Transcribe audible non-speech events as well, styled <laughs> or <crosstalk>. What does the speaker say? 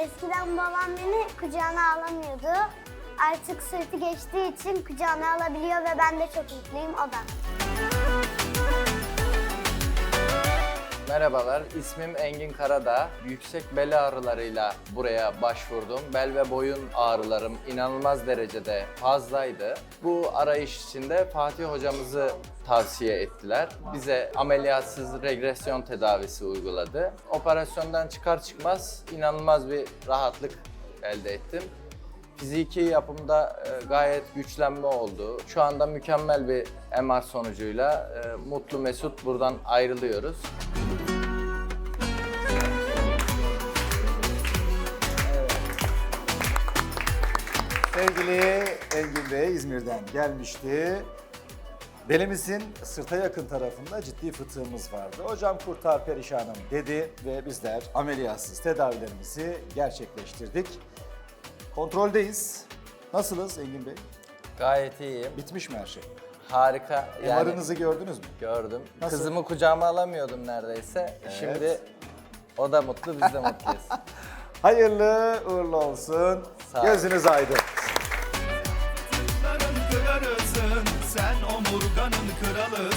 eskiden babam beni kucağına alamıyordu. Artık sırtı geçtiği için kucağına alabiliyor ve ben de çok mutluyum o da. Merhabalar, ismim Engin Karadağ. Yüksek bel ağrılarıyla buraya başvurdum. Bel ve boyun ağrılarım inanılmaz derecede fazlaydı. Bu arayış içinde Fatih hocamızı tavsiye ettiler. Bize ameliyatsız regresyon tedavisi uyguladı. Operasyondan çıkar çıkmaz inanılmaz bir rahatlık elde ettim. Fiziki yapımda e, gayet güçlenme oldu. Şu anda mükemmel bir MR sonucuyla e, mutlu mesut buradan ayrılıyoruz. Sevgili Engin Bey İzmir'den gelmişti. Belimizin sırta yakın tarafında ciddi fıtığımız vardı. Hocam kurtar perişanım dedi ve bizler ameliyatsız tedavilerimizi gerçekleştirdik. Kontroldeyiz. Nasılız Engin Bey? Gayet iyiyim. Bitmiş mi her şey? Harika. Yani MR'ınızı gördünüz mü? gördüm. Nasıl? Kızımı kucağıma alamıyordum neredeyse. Şimdi o da mutlu, biz de mutluyuz. <laughs> Hayırlı uğurlu olsun. Sağ ol. Gözünüz aydın. Omurganın kralı